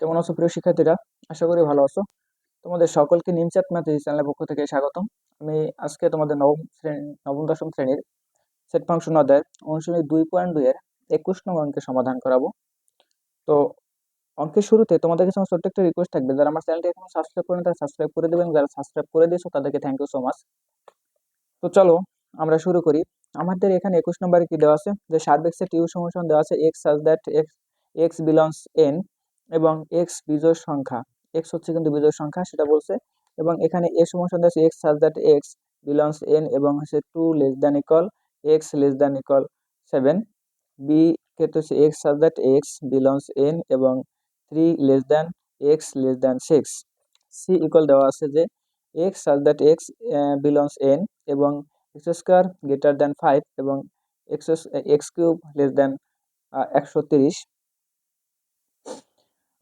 কেমন আছো প্রিয় শিক্ষার্থীরা? আশা করি ভালো আছো। তোমাদের সকলকে নিমচাঁদ ম্যাথ চ্যানেলের পক্ষ থেকে স্বাগতম। আমি আজকে তোমাদের নবম শ্রেণি, নবম দশম শ্রেণির সেট ফাংশন অধ্যায়ের অনুশীলনী দুই পয়েন্ট দুই এর একুশ নং অঙ্কের সমাধান করাবো। তো অঙ্কের শুরুতে তোমাদের কাছে আমার ছোট্ট একটা রিকোয়েস্ট থাকবে। যারা আমার চ্যানেলটি এখনও সাবস্ক্রাইব করেন, তারা সাবস্ক্রাইব করে দেবেন। যারা সাবস্ক্রাইব করে দিয়েছ, তাদেরকে থ্যাংক ইউ সো মাচ তো চলো আমরা শুরু করি। আমাদের এখানে একুশ নম্বরে কি দেওয়া আছে? যে সার্বিক সেট ইউ সমান দেওয়া আছে x such that x x belongs N এবং এক্স বিজোড় সংখ্যা এক্স হচ্ছে কিন্তু বিজোড় সংখ্যা সেটা বলছে, এবং এখানে এ সমান আছে x such that x belongs N এবং হচ্ছে two less than equal x less than equal seven B ক্ষেত্রে হচ্ছে x such that x belongs N এবং three less than x less than six C equal দেওয়া আছে যে x such that x belongs N এবং x square greater than five এবং x x cube less than একশো তিরিশ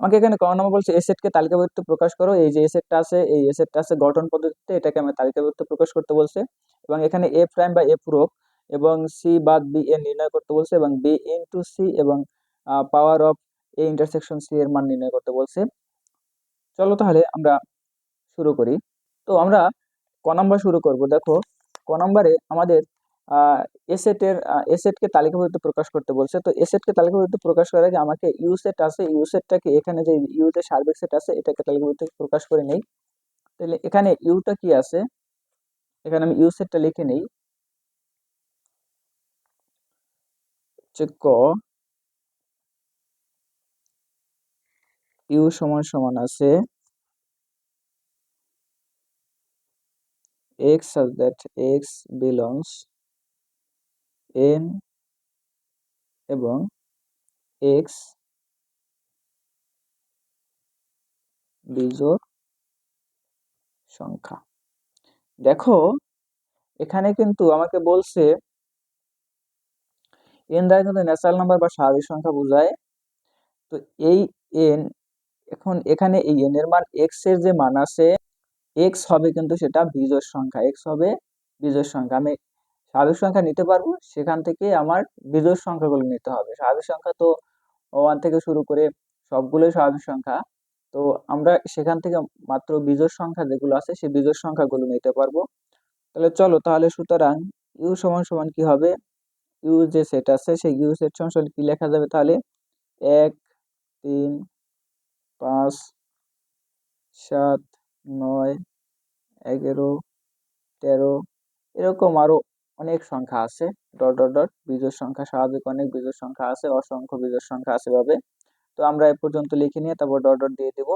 আমাকে এখানে ক নম্বর বলছে এসেটকে তালিকাভুক্ত প্রকাশ করো। এই যে এসেটটা আছে, এই এসেটটা আছে গঠন পদ্ধতিতে এটাকে আমি তালিকাভুক্ত প্রকাশ করতে বলছে। এবং এখানে এ প্রাইম বা এ পূরক এবং সি বাদ বি এ নির্ণয় করতে বলছে এবং বি ইন্টু সি এবং power of A intersection C এর মান নির্ণয় করতে বলছে। চলো তাহলে আমরা শুরু করি। তো আমরা ক নম্বর শুরু করব। দেখো, ক নম্বরে আমাদের এসেটের এসেটকে তালিকাভুক্ত প্রকাশ করতে বলছে। তো এসেটকে তালিকাভুক্ত প্রকাশ করার আগে আমাকে ইউসেট আছে ইউসেটটাকে এখানে যে ইউতে সার্বিক সেট আছে, এটাকে তালিকাভুক্ত প্রকাশ করে নেই। তাহলে এখানে ইউটা কি আছে? এখানে আমি ইউসেটটা লিখে নেই। ক ইউ সমান সমান আছে x such that x belongs n এবং x বিজোড় সংখ্যা। দেখো, এখানে কিন্তু আমাকে বলছে এন দ্বারা কিন্তু ন্যাচারাল নাম্বার বা স্বাভাবিক সংখ্যা বোঝায়। তো এই এন এখন এখানে এই এন এর মান এক্সের যে মান আছে এক্স হবে কিন্তু সেটা বিজোড় সংখ্যা এক্স হবে বিজোড় সংখ্যা। আমি স্বাভাবিক সংখ্যা নিতে পারব, সেখান থেকে আমার বিজোড় সংখ্যাগুলো নিতে হবে। স্বাভাবিক সংখ্যা তো ওয়ান থেকে শুরু করে সবগুলোই স্বাভাবিক সংখ্যা। তো আমরা সেখান থেকে মাত্র বিজোড় সংখ্যা যেগুলো আছে, সেই বিজোড় সংখ্যাগুলো নিতে পারব। তাহলে চলো, তাহলে সুতরাং ইউ সমান সমান কি হবে? ইউ যে সেট আছে, সেই ইউ সেট সমান কি লেখা যাবে তাহলে? এক, তিন, পাঁচ, সাত, নয়, এগারো, তেরো, এরকম আরও অনেক সংখ্যা আছে। ডট ডট ডট, বিজোড় সংখ্যা, স্বাভাবিক অনেক বিজোড় সংখ্যা আছে, অসংখ্য বিজোড় সংখ্যা আছে ভাবে তো আমরা এ পর্যন্ত লিখে নিয়ে তারপর ডট ডট দিয়ে দেব।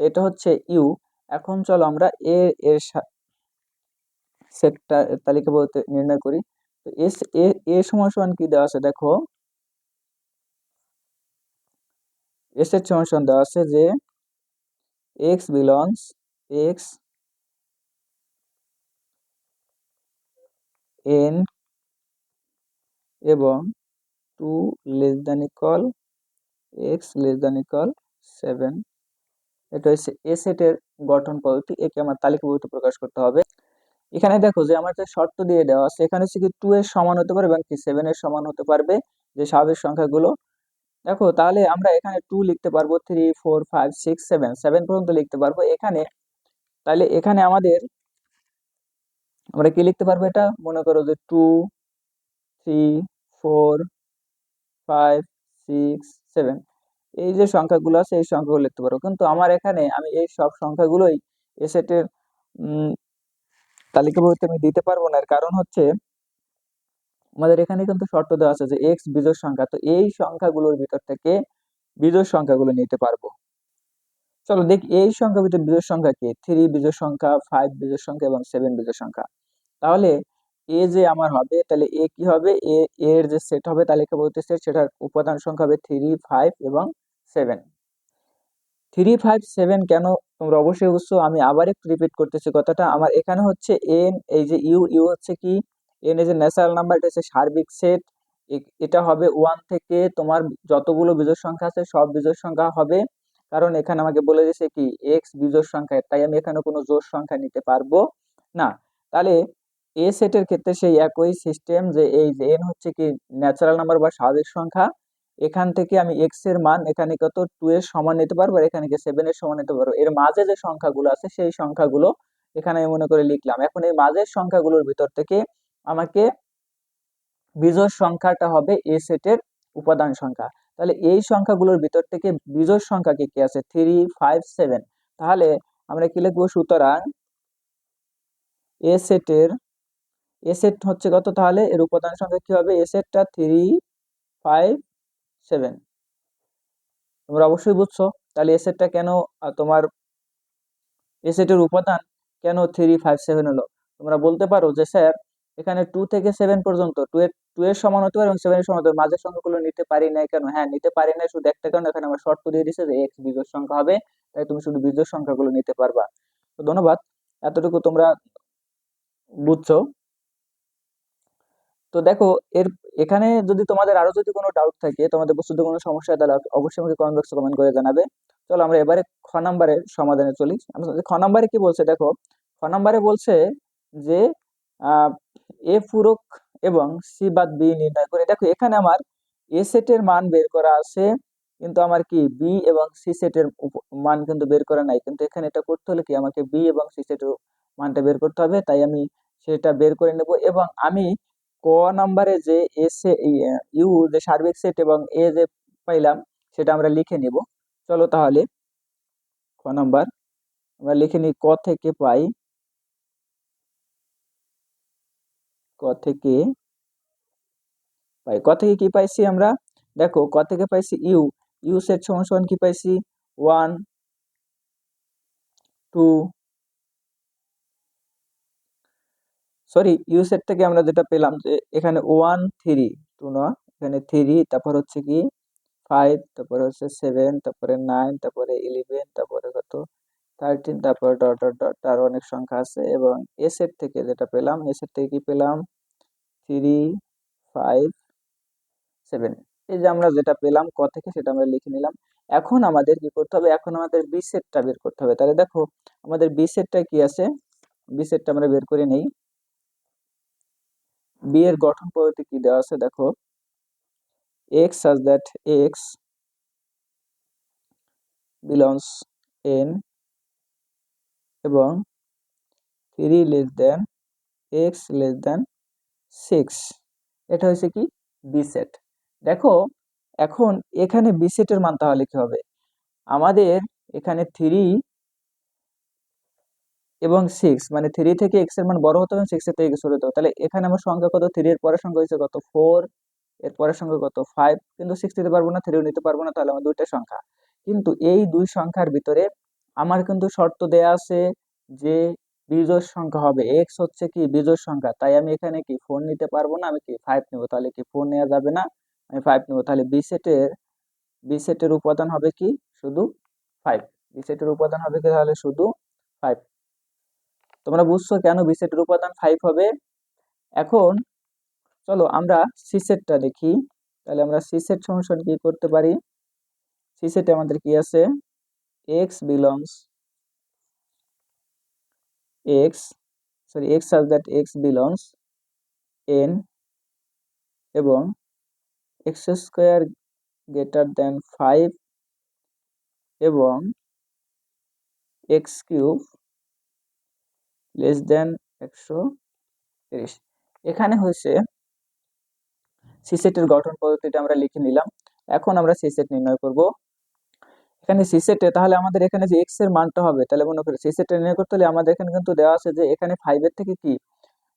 তো এটা হচ্ছে ইউ। এখন চলো আমরা এ, এর সেটটা তালিকা বলতে নির্ণয় করি। তো এস, এ এ সমান সমান কি দেওয়া আছে? দেখো। এস এর সমান সমান দেওয়া আছে যে, এক্স বিলংস, এক্স এন এবং two less than equal x less than equal seven এটা হচ্ছে এ সেটের গঠন পদ্ধতি, একে আমার তালিকাভুক্ত প্রকাশ করতে হবে। এখানে দেখো যে আমার যে শর্ত দিয়ে দেওয়া আছে, এখানে হচ্ছে কি টু এর সমান হতে পারে এবং কি সেভেন এর সমান হতে পারবে যে স্বাভাবিক সংখ্যাগুলো। দেখো তাহলে আমরা এখানে টু লিখতে পারব three four five six seven seven পর্যন্ত লিখতে পারব। এখানে, তাহলে এখানে আমাদের আমরা কি লিখতে পারব এটা? মনে করো যে two three four five six seven এই যে সংখ্যাগুলো আছে, এই সংখ্যাগুলো লিখতে পারব কিন্তু আমার এখানে আমি এই সব সংখ্যাগুলোই এ সেটের তালিকাভুক্ত আমি দিতে পারব না। এর কারণ হচ্ছে, আমাদের এখানে কিন্তু শর্ত দেওয়া আছে যে এক্স বিজোড় সংখ্যা। তো এই সংখ্যাগুলোর ভিতর থেকে বিজোড় সংখ্যাগুলো নিতে পারব। চলো দেখি, এই সংখ্যার ভিতরে বিজোড় সংখ্যা কি? থ্রি বিজোড় সংখ্যা ফাইভ বিজোড় সংখ্যা এবং সেভেন বিজোড় সংখ্যা। তাহলে এ যে আমার হবে, তাহলে এ কি হবে? এ, এর যে সেট হবে তালিকাভুক্ত সেট সেটার উপাদান সংখ্যা হবে থ্রি ফাইভ এবং সেভেন থ্রি ফাইভ সেভেন কেন তোমরা অবশ্যই বুঝছ? আমি আবার একটু রিপিট করতেছি কথাটা। আমার এখানে হচ্ছে এন এই যে ইউ ইউ হচ্ছে কি? এন এই যে ন্যাচারাল নাম্বার এটা হচ্ছে সার্বিক সেট এটা হবে ওয়ান থেকে তোমার যতগুলো বিজোড় সংখ্যা আছে, সব বিজোড় সংখ্যা হবে। কারণ এখানে আমাকে বলে দিয়েছে কি? এক্স বিজোড় সংখ্যা, তাই আমি এখানে কোনো জোড় সংখ্যা নিতে পারব না। তাহলে এ সেটের ক্ষেত্রে সেই একই সিস্টেম যে এই এন হচ্ছে কি ন্যাচারাল নাম্বার বা স্বাভাবিক সংখ্যা, এখান থেকে আমি এক্সের মান এখানে কত? টু এর সমান নিতে পারব আর এখানে সেভেন এর সমান নিতে পারব। এর মাঝে যে সংখ্যাগুলো আছে সেই সংখ্যাগুলো এখানে আমি মনে করে লিখলাম। এখন এই মাঝের সংখ্যাগুলোর ভিতর থেকে আমাকে বিজোড় সংখ্যাটা হবে এ সেটের উপাদান সংখ্যা। তাহলে এই সংখ্যাগুলোর ভিতর থেকে বিজোড় সংখ্যা কি কি আছে? থ্রি ফাইভ সেভেন তাহলে আমরা কি লিখব? সুতরাং এ সেটের এ সেট হচ্ছে কত? তাহলে এর উপাদান সংখ্যা কি হবে? এ সেটটা থ্রি ফাইভ সেভেন তোমরা অবশ্যই বুঝছ। তাহলে এ সেটটা কেন তোমার এ সেটের উপাদান কেন থ্রি ফাইভ সেভেন হলো তোমরা বলতে পারো যে, স্যার, এখানে টু থেকে সেভেন পর্যন্ত টু এর টু এর সমান হতে পারে এবং সেভেনের সমান হতে পারে। মাঝের সংখ্যাগুলো নিতে পারি না কেন? হ্যাঁ নিতে পারি না শুধু একটা কারণ, এখানে আমার শর্ত দিয়ে দিছে যে এক্স বিজোড় সংখ্যা হবে, তাই তুমি শুধু বিজোড় সংখ্যাগুলো নিতে পারবা। তো ধন্যবাদ। এতটুকু তোমরা বুঝছ। তো দেখো, এর, এখানে যদি তোমাদের আরও যদি কোনো ডাউট থাকে, তোমাদের বস্তুতে কোনো সমস্যা তাহলে অবশ্যই আমাকে কমেন্ট বক্সে কমেন্ট করে জানাবে। চলো আমরা এবারে খ নাম্বারের সমাধানে চলি। খ নাম্বারে কি বলছে দেখো, খ নাম্বারে বলছে যে এ পূরক এবং সি বাদ বি নির্ণয় করে। দেখো, এখানে আমার এ সেটের মান বের করা আছে, কিন্তু আমার কি বি এবং সি সেটের মান কিন্তু বের করা নাই। কিন্তু এখানে এটা করতে হলে কি আমাকে বি এবং সি সেটের মানটা বের করতে হবে, তাই আমি সেটা বের করে নেব এবং আমি ক নাম্বারে যে এস ইউ যে সার্বিক সেট এবং এ যে পাইলাম, সেটা আমরা লিখে নিব। চলো তাহলে, ক নাম্বার, আমরা লিখে নিই, ক থেকে পাই, ক থেকে পাই, ক থেকে কি পাইছি আমরা? দেখো, ক থেকে পাইছি ইউ ইউ সেট সমান সমান কি পাইছি? One two sorry U set থেকে আমরা যেটা পেলাম যে এখানে ওয়ান থ্রি টু না? এখানে থ্রি তারপর হচ্ছে কি? ফাইভ তারপরে হচ্ছে সেভেন তারপরে নাইন তারপরে ইলেভেন তারপরে কত? থার্টিন তারপরে ডট ডট ডট আরও অনেক সংখ্যা আছে। এবং এ সেট থেকে যেটা পেলাম এ সেট থেকে কি পেলাম? থ্রি ফাইভ সেভেন এই যে আমরা যেটা পেলাম, ক থেকে সেটা আমরা লিখে নিলাম। এখন আমাদের কি করতে হবে? এখন আমাদের বি সেটটা বের করতে হবে। তাহলে দেখো, আমাদের বি সেটটা কি আছে? বি সেটটা আমরা বের করে নেই। বি এর গঠন পদ্ধতি কি দেওয়া আছে? দেখো x such that x belongs N এবং three less than x less than six এটা হচ্ছে কি? বি সেট দেখো, এখন এখানে বি সেটের মান তাহলে কি হবে? আমাদের এখানে থ্রি এবং সিক্স মানে থ্রি থেকে এক্সের মান বড় হতে হবে সিক্স এর থেকে ছোট হতে। তাহলে এখানে আমার সংখ্যা কত? থ্রি এর পরের সংখ্যা হচ্ছে কত? ফোর এর পরের সংখ্যা কত? ফাইভ কিন্তু সিক্স নিতে পারব না থ্রিও নিতে পারব না, তাহলে আমার দুইটা সংখ্যা। কিন্তু এই দুই সংখ্যার ভিতরে আমার কিন্তু শর্ত দেয়া আছে যে বিজোড় সংখ্যা হবে। এক্স হচ্ছে কি? বিজোড় সংখ্যা। তাই আমি এখানে কি? ফোর নিতে পারব না, আমি কি? ফাইভ নেব। তাহলে কি ফোর নেওয়া যাবে না? আমি ফাইভ নেব। তাহলে বি সেটের বি সেটের উপাদান হবে কি? শুধু ফাইভ বি সেটের উপাদান হবে কি? তাহলে শুধু ফাইভ তোমরা বুঝছ কেন বি সেটের উপাদান ফাইভ হবে? এখন চলো আমরা সি সেটটা দেখি। তাহলে আমরা সি সেট সমস্যা কি করতে পারি? সি সেটে আমাদের কি আছে? X belongs x sorry x such that x belongs N এবং x square greater than five এবং এক্স কিউব লেস দেন একশো তিরিশ। এখানে হয়েছে সিসেটের গঠন পদ্ধতিটা আমরা লিখে নিলাম। এখন আমরা সিসেট নির্ণয় করব। এখানে সিসেটে তাহলে আমাদের এখানে যে এক্সের মানটা হবে, তাহলে মনে করি সিসেটে নির্ণয় করতে হলে আমাদের এখানে কিন্তু দেওয়া আছে যে এখানে ফাইভের থেকে কি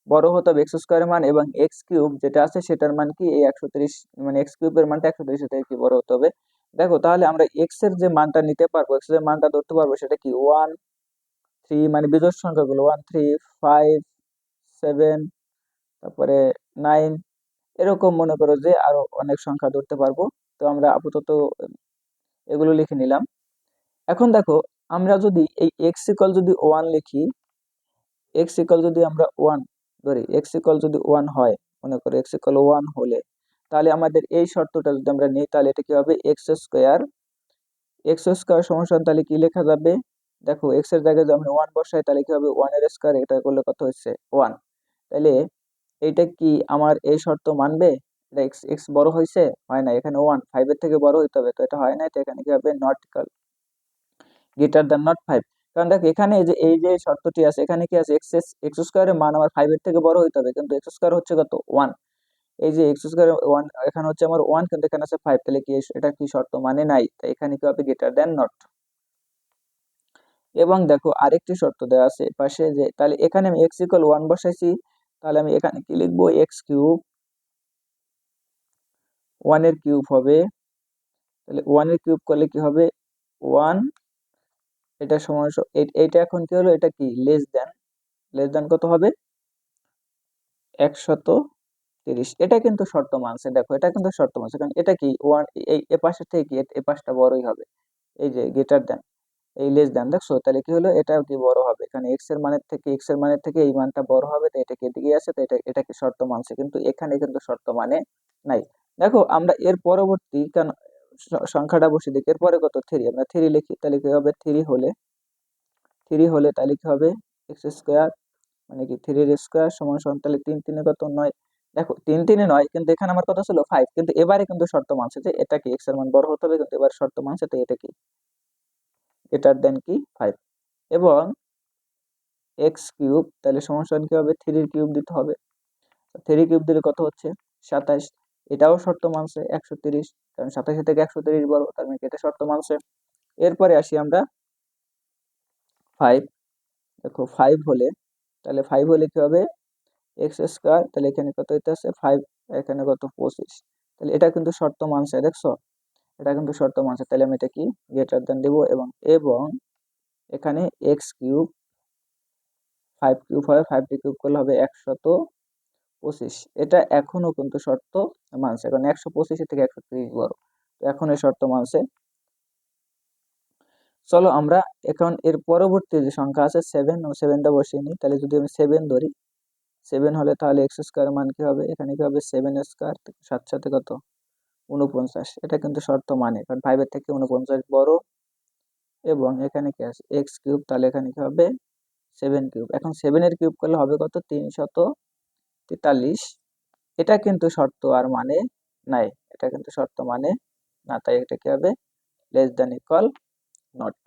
বড় হতে হবে এক্স স্কোয়ারের মান এবং এক্স কিউব যেটা আছে সেটার মান কি এই একশো তিরিশ মানে এক্স কিউবের মানটা একশো তিরিশ থেকে কি বড় হতে হবে। দেখো তাহলে আমরা এক্সের যে মানটা নিতে পারব এক্সের মানটা ধরতে পারব সেটা কি? ওয়ান থ্রি মানে বিজোড় সংখ্যাগুলো ওয়ান থ্রি ফাইভ সেভেন তারপরে নাইন এরকম মনে করো যে আরও অনেক সংখ্যা ধরতে পারব। তো আমরা আপাতত এগুলো লিখে নিলাম। এখন দেখো, আমরা যদি এই এক্স ইকল যদি ওয়ান লিখি এক্স ইকল যদি আমরা ওয়ান ধরি এক্স ইকল যদি ওয়ান হয়, মনে করো এক্স ইকল ওয়ান হলে, তাহলে আমাদের এই শর্তটা যদি আমরা নিই, তাহলে এটা কি হবে? এক্স স্কোয়ার এক্স স্কোয়ার সমস্যা তাহলে কি লেখা যাবে? দেখো এক্সের জায়গায় যদি আমরা ওয়ান বসাই, তাহলে কি হবে? ওয়ানের স্কোয়ার এটা করলে কত হচ্ছে? ওয়ান তাহলে এইটা কি আমার এই শর্ত মানবে? এক্স এক্স বড় হয়েছে? হয় না, এখানে ওয়ান ফাইভের থেকে বড় হইতে হবে। তো এটা হয় না তো এখানে কি হবে? Not equal greater than not five কারণ দেখ, এখানে যে, এই যে শর্তটি আছে, এখানে কি আছে? এক্স এক্স স্কোয়ারের মান আমার ফাইভের থেকে বড় হইতে হবে। কিন্তু এক্স স্কোয়ার হচ্ছে কত? ওয়ান এই যে এক্স স্কোয়ার ওয়ান এখানে হচ্ছে আমার ওয়ান কিন্তু এখানে আছে ফাইভ তাহলে কি এটা কি শর্ত মানে নাই? তাই এখানে কি হবে? গ্রেটার দ্যান নট এবং দেখো আরেকটি শর্ত দেওয়া আছে পাশে যে, তাহলে এখানে আমি এক্স ইকুয়াল ওয়ান বসাইছি, তাহলে আমি এখানে কি লিখব? এক্স কিউব ওয়ানের কিউব হবে। তাহলে ওয়ানের কিউব করলে কি হবে? ওয়ান এটা সমান এইটা এখন কি হলো? এটা কি? লেস দেন লেস দেন কত হবে? একশত তিরিশ। এটা কিন্তু শর্ত মানছে। দেখো, এটা কিন্তু শর্ত মানছে। কারণ এটা কি? ওয়ান এই এ পাশের থেকে কি? এ পাশটা বড়ই হবে। এই যে গ্রেটার দেন এই লেস দেন দেখছ? তাহলে কি হলো? এটা কি বড় হবে। এখানে এক্সের মানের থেকে এক্সের মানের থেকে এই মানটা বড় হবে, তো এটা কেটে আছে তো এটা, এটাকে শর্ত মানছে। কিন্তু এখানে কিন্তু শর্ত মানে নাই। দেখো, আমরা এর পরবর্তী কেন সংখ্যাটা বসে দেখি এরপরে কত? থ্রি আমরা থ্রি লিখি, তাহলে কি হবে? থ্রি হলে থ্রি হলে তাহলে কি হবে? এক্স স্কোয়ার মানে কি? থ্রির স্কোয়ার সমান সমান, তাহলে তিন তিনে কত? নয়। দেখো, তিন তিনে নয়, কিন্তু এখানে আমার কথা ছিল? ফাইভ কিন্তু এবারে কিন্তু শর্ত মানছে যে, এটা কি? এক্সের মান বড় হতে হবে, কিন্তু এবার শর্ত মানছে, তো এটা কি? গ্রেটার দেন কি? ফাইভ এবং এক্স কিউব তাহলে সমান কি হবে? থ্রির কিউব দিতে হবে। থ্রি কিউব দিলে কত হচ্ছে? সাতাইশ এটাও শর্ত মানছে একশো তিরিশ। কারণ সাতাশি থেকে একশো তিরিশ বড়, তার মানে এটা শর্ত মানছে। এরপরে আসি আমরা ফাইভ দেখো ফাইভ হলে, তাহলে ফাইভ হলে কি হবে? এক্স স্কোয়ার তাহলে এখানে কত হইতে আছে ফাইভ এখানে কত? পঁচিশ। তাহলে এটা কিন্তু শর্ত মানছে, দেখছ? এটা কিন্তু শর্ত মানছে। তাহলে আমি এটা কি? গ্রেটার দেন দেবো এবং এবং এখানে এক্স কিউব ফাইভ কিউব হবে ফাইভটি কিউব করলে হবে একশত পঁচিশ। এটা এখনও কিন্তু শর্ত মানছে, কারণ একশো পঁচিশের থেকে একশো ত্রিশ বড়। তো এখন এই শর্ত মানছে। চলো আমরা এখন এর পরবর্তী যে সংখ্যা আছে সেভেন ও সেভেনটা বসিয়ে নিই। তাহলে যদি আমি সেভেন ধরি সেভেন হলে তাহলে এক্স স্কোয়ার মান কি হবে? এখানে কি হবে? সেভেন স্কোয়ার সাত সাথে কত? উনপঞ্চাশ এটা কিন্তু শর্ত মানে কারণ ফাইভের থেকে উনপঞ্চাশ বড় এবং এখানে কি আছে? এক্স কিউব তাহলে এখানে কি হবে? সেভেন কিউব এখন সেভেনের কিউব করলে হবে কত? তিনশত তেতাল্লিশ। এটা কিন্তু শর্ত আর মানে নাই। এটা কিন্তু শর্ত মানে না, তাই এটা কি হবে? লেস দ্যান ইকুয়াল নট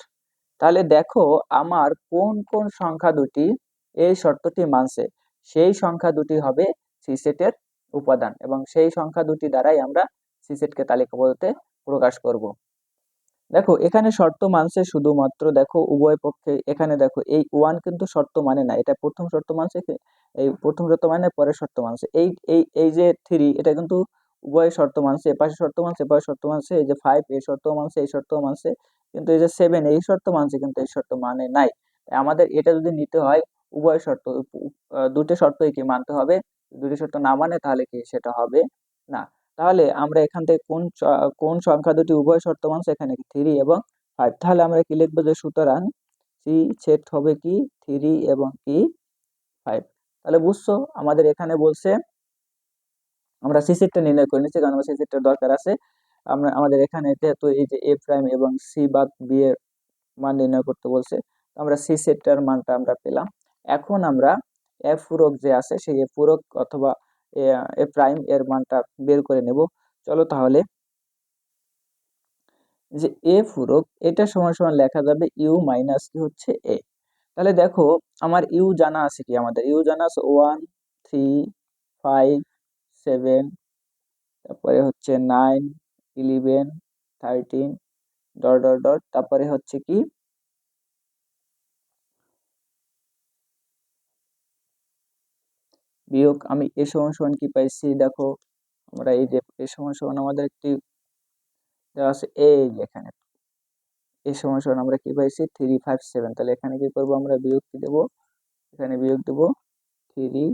তাহলে দেখো আমার কোন কোন সংখ্যা দুটি এই শর্তটি মানছে? সেই সংখ্যা দুটি হবে সিসেটের উপাদান এবং সেই সংখ্যা দুটি দ্বারাই আমরা সিসেটকে তালিকাবদ্ধতে প্রকাশ করব। দেখো, এখানে শর্ত মানছে শুধুমাত্র দেখো, উভয় পক্ষে এখানে দেখো, এই ওয়ান কিন্তু শর্ত মানে না, এটা প্রথম শর্ত মানছে এই প্রথম শর্ত মানে পরের শর্ত মানছে। এই এই এই যে থ্রি এটা কিন্তু উভয় শর্ত মানছে এপাশে শর্ত মানছে এপাশে শর্ত মানছে, এই যে ফাইভ এই শর্ত মানছে, এই শর্ত মানছে, কিন্তু এই যে সেভেন এই শর্ত মানছে, কিন্তু এই শর্ত মানে নাই। আমাদের এটা যদি নিতে হয়, উভয় শর্ত দুটো শর্তই কি মানতে হবে? দুটি শর্ত না মানে তাহলে কি সেটা হবে না? তাহলে আমরা এখান থেকে কোন কোন সংখ্যা দুটি উভয় শর্ত মানছে এখানে কি থ্রি এবং ফাইভ তাহলে আমরা কি লিখব যে সুতরাং সি সেট হবে কি থ্রি এবং কি ফাইভ তাহলে বুঝছ, আমাদের এখানে বলছে, আমরা সি সেটটা নির্ণয় করে নিচ্ছি, কারণ সি সেটটার দরকার আছে। আমরা, আমাদের এখানে যেহেতু এই যে এ প্রাইম এবং সি বাদ বি এর মান নির্ণয় করতে বলছে, আমরা সি সেটটার মানটা আমরা পেলাম। এখন আমরা এফ পূরক যে আছে, সেই এ পূরক অথবা এ প্রাইম এর মানটা বের করে নেব। চলো তাহলে। যে এ ফুরক এটা সমান সমান লেখা যাবে ইউ মাইনাস কি হচ্ছে এ তাহলে দেখো, আমার ইউ জানা আছে কি আমাদের? ইউ জানা আছে ওয়ান থ্রি ফাইভ সেভেন তারপরে হচ্ছে nine eleven thirteen dot dot dot তারপরে হচ্ছে কি? বিয়োগ, আমি এ সমান সমান কি পাইছি? দেখো, আমরা এই যে এ সমান সমান আমাদের একটি দেওয়া আছে যে এখানে। এ সমান সমান আমরা কি পাইছি? থ্রি ফাইভ সেভেন তাহলে এখানে কি করব আমরা? বিয়োগ কি দেবো? এখানে বিয়োগ দেবো থ্রি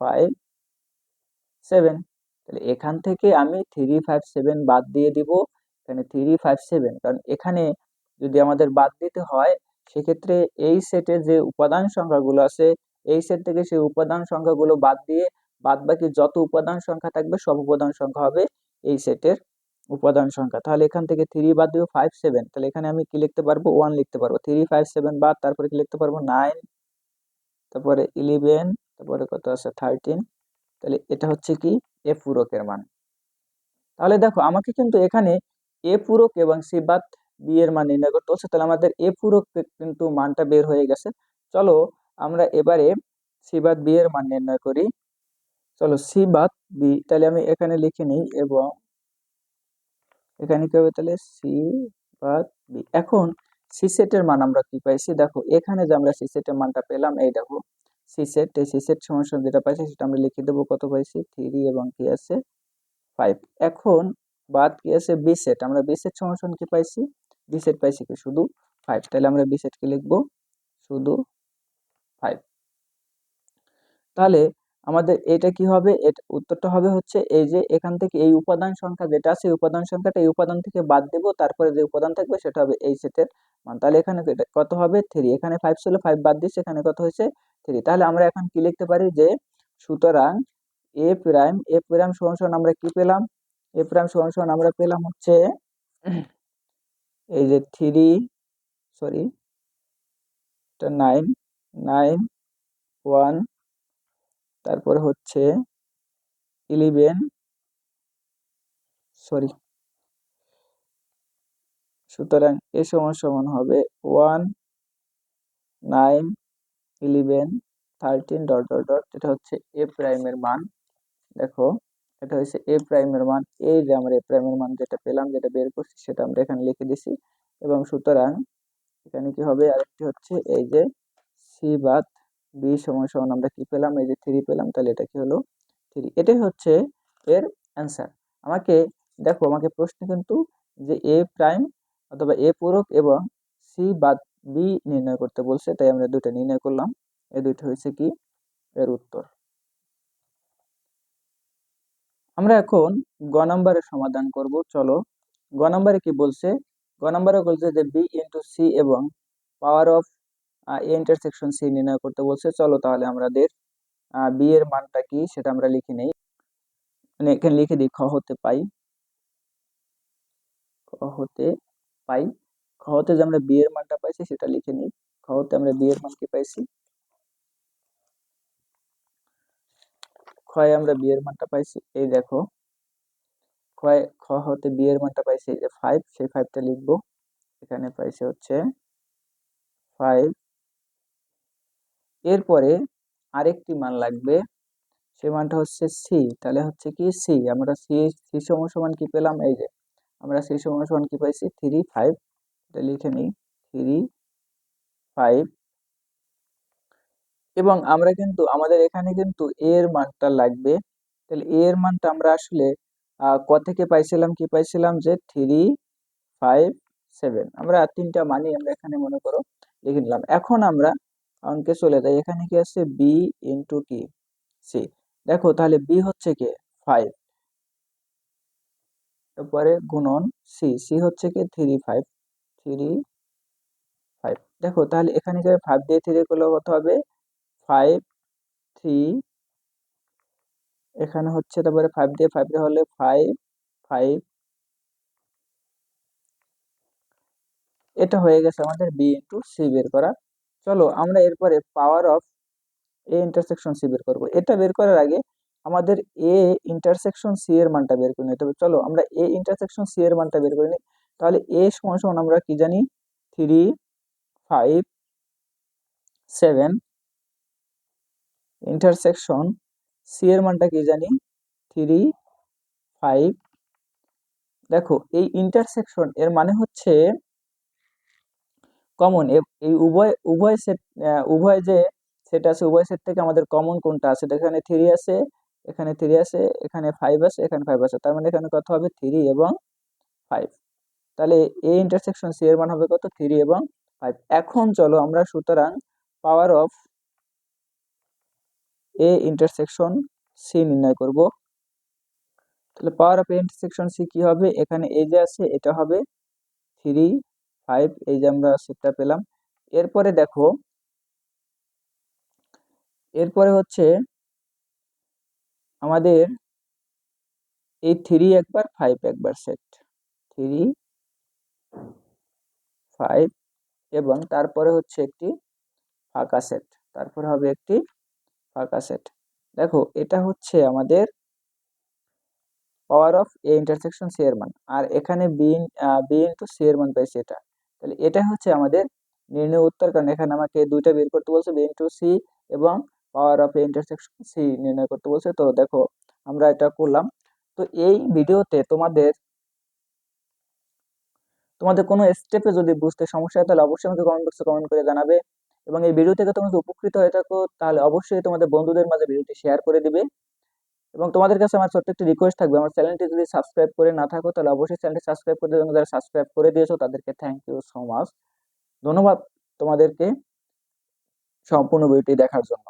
ফাইভ সেভেন তাহলে এখান থেকে আমি থ্রি ফাইভ সেভেন বাদ দিয়ে দিব। এখানে থ্রি ফাইভ সেভেন কারণ এখানে যদি আমাদের বাদ দিতে হয়, সেক্ষেত্রে এই সেটের যে উপাদান সংখ্যাগুলো আছে এই সেট থেকে সেই উপাদান সংখ্যাগুলো বাদ দিয়ে বাদ বাকি যত উপাদান সংখ্যা থাকবে সব উপাদান সংখ্যা হবে এই সেটের উপাদান সংখ্যা। তাহলে এখান থেকে থ্রি বাদ দিব ফাইভ সেভেন তাহলে এখানে আমি কি লিখতে পারব? ওয়ান লিখতে পারব। থ্রি ফাইভ সেভেন বাদ, তারপরে কি লিখতে পারব? নাইন তারপরে ইলেভেন তারপরে কত আছে? থার্টিন তাহলে এটা হচ্ছে কি? এ পূরকের মান। তাহলে দেখো, আমাকে কিন্তু এখানে এ পূরক এবং সি বাদ বি এর মান নির্ণয় করতে হচ্ছে তাহলে আমাদের এ পূরক কিন্তু মানটা বের হয়ে গেছে। চলো আমরা এবারে সি বাদ বি এর মান নির্ণয় করি। চলো সি বাদ বি তাহলে আমি এখানে লিখে নিই এবং এখানে কি হবে তাহলে সি বাদ বি এখন সি সেটের মান আমরা কি পাইছি? দেখো, এখানে যে আমরা সি সেটের মানটা পেলাম, এই দেখো সি সেট এই সি সেট সমস্যা যেটা পাইছি সেটা আমরা লিখে দেবো। কত পাইছি? থ্রি এবং কি আছে? ফাইভ এখন বাদ কি আছে? বি সেট আমরা বি সেট সমস্যা কি পাইছি? বি সেট পাইছি কি? শুধু ফাইভ তাহলে আমরা বি সেট কি লিখব? শুধু ফাইভ তাহলে আমাদের এটা কি হবে? উত্তরটা হবে হচ্ছে এই যে এখান থেকে এই উপাদান সংখ্যা যেটা আছে উপাদান সংখ্যাটা এই উপাদান থেকে বাদ দেব, তারপরে যে উপাদান থাকবে সেটা হবে এই সেটের মান। তাহলে এখানে কত হবে? থ্রি এখানে ফাইভ ছিল ফাইভ বাদ দিচ্ছে এখানে কত হয়েছে? থ্রি তাহলে আমরা এখন কি লিখতে পারি? যে সুতরাং এ প্রাইম এ প্রাইম সমান আমরা কি পেলাম? এ প্রাইম সমান আমরা পেলাম হচ্ছে এই যে three sorry nine nine, one, তারপরে হচ্ছে ইলেভেন, সরি। সুতরাং এ সমান সমান হবে one, nine, eleven, thirteen, dot dot dot. এটা হচ্ছে এ প্রাইমের মান। দেখো, এটা হচ্ছে এ প্রাইমের মান। এই যে আমরা এ প্রাইমের মান যেটা পেলাম, যেটা বের করছি, সেটা আমরা এখানে লিখে দিছি। এবং সুতরাং এখানে কি হবে? আরেকটি হচ্ছে এই যে সি বাদ বি সমান সমান আমরা কি পেলাম? এই যে থ্রি পেলাম, তাহলে এটা কি হলো? থ্রি এটাই হচ্ছে এর অ্যান্সার আমাকে, দেখো, আমাকে প্রশ্ন কিন্তু যে এ প্রাইম অথবা এ পূরক এবং সি বাদ বি নির্ণয় করতে বলছে, তাই আমরা দুটো নির্ণয় করলাম। এই দুইটা হয়েছে কি? এর উত্তর। আমরা এখন গ নম্বরে সমাধান করব, চলো। গ নম্বরে কি বলছে? গ নম্বরে বলছে যে বি ইন্টু সি এবং পাওয়ার অফ ইন্টারসেকশন সি নির্ণয় করতে বলছে। চলো তাহলে আমাদের বি এর মানটা কি সেটা আমরা লিখে নেই। মানে এখানে লিখে দিই, খ হতে পাই। খ হতে পাই। খ হতে যে আমরা বি এর মানটা পাইছি সেটা লিখে নিই। খ হতে আমরা বি এর মান কি পাইছি? ক্ষয় আমরা বি এর মানটা পাইছি, এই দেখো। ক্ষয়, খ হতে বি এর মানটা পাইছি যে ফাইভ সেই ফাইভটা লিখব। এখানে পাইছে হচ্ছে ফাইভ এরপরে আরেকটি মান লাগবে। সে মানটা হচ্ছে সি তাহলে হচ্ছে কি সি আমরা সি সি সমান কি পেলাম? এই যে, আমরা সি সমান কি পাইছি? থ্রি ফাইভ এটা লিখে নিই। থ্রি ফাইভ এবং আমরা কিন্তু, আমাদের এখানে কিন্তু এর মানটা লাগবে। তাহলে এর মানটা আমরা আসলে ক থেকে পাইছিলাম? কি পাইছিলাম? যে থ্রি ফাইভ সেভেন আমরা তিনটা মানি আমরা এখানে মনে করো লিখে নিলাম। এখন আমরা অঙ্কে চলে যাই এখানে কি আছে বি ইন্টু কি সি দেখো, তাহলে বি হচ্ছে কি? ফাইভ তারপরে গুণন সি সি হচ্ছে কি? থ্রি ফাইভ থ্রি ফাইভ দেখো, তাহলে এখানে কি ফাইভ দিয়ে থ্রি করলে কত হবে? ফাইভ থ্রি এখানে হচ্ছে তারপরে ফাইভ দিয়ে ফাইভ দিয়ে হলে ফাইভ ফাইভ এটা হয়ে গেছে আমাদের বি ইন্টু সি বের করা। চলো আমরা এরপরে power of A intersection C বের করব। এটা বের করার আগে আমাদের এ ইন্টারসেকশন সি এর মানটা বের করে নিতে হবে। চলো আমরা এ ইন্টারসেকশন সি এর মানটা বের করে নিই। তাহলে এ সমান সমান আমরা কি জানি? Three five seven intersection C এর মানটা কি জানি? থ্রি ফাইভ দেখো, এই ইন্টারসেকশন এর মানে হচ্ছে কমন এই উভয় উভয় সেট উভয় যে সেট আছে, উভয় সেট থেকে আমাদের কমন কোনটা আছে? এখানে থ্রি আছে, এখানে থ্রি আছে, এখানে ফাইভ আছে, এখানে ফাইভ আছে। তার মানে এখানে কত হবে? থ্রি এবং ফাইভ তাহলে এ ইন্টারসেকশন সি এর মান হবে কত? থ্রি এবং ফাইভ এখন চলো আমরা সুতরাং power of A intersection C নির্ণয় করব। তাহলে power of A intersection C কি হবে? এখানে এই যে আছে, এটা হবে থ্রি ফাইভ, এই যে আমরা সেটটা পেলাম। এরপরে দেখো, এরপরে হচ্ছে আমাদের এই থ্রি একবার ফাইভ একবার সেট থ্রি ফাইভ এবং তারপরে হচ্ছে একটি ফাঁকা সেট তারপরে হবে একটি ফাঁকা সেট দেখো, এটা হচ্ছে আমাদের power of A intersection C এর মান। আর এখানে বি বি ইন্টু সি এর মান পেয়েছি এটা। তাহলে এটা হচ্ছে আমাদের নির্ণয় উত্তর। কারণ এখানে আমাকে দুইটা বের করতে বলছে বি ইন্টু সি এবং পাওয়ার অফ ইন্টারসেকশন সি নির্ণয় করতে বলছে। তো দেখো, আমরা এটা করলাম। তো এই ভিডিওতে তোমাদের তোমাদের কোনো স্টেপে যদি বুঝতে সমস্যা হয়, তাহলে অবশ্যই আমাকে কমেন্ট বক্সে কমেন্ট করে জানাবে। এবং এই ভিডিও থেকে তুমি যদি উপকৃত হয়ে থাকো, তাহলে অবশ্যই তোমাদের বন্ধুদের মাঝে ভিডিওটি শেয়ার করে দিবে। এবং তোমাদের কাছে আমার ছোট্ট একটি রিকোয়েস্ট থাকবে, আমার চ্যানেলটি যদি সাবস্ক্রাইব করে না থাকো, তাহলে অবশ্যই চ্যানেলটি সাবস্ক্রাইব করে দেবে যারা সাবস্ক্রাইব করে দিয়েছ, তাদেরকে থ্যাংক ইউ সো মাচ ধন্যবাদ তোমাদেরকে সম্পূর্ণ ভিডিওটি দেখার জন্য।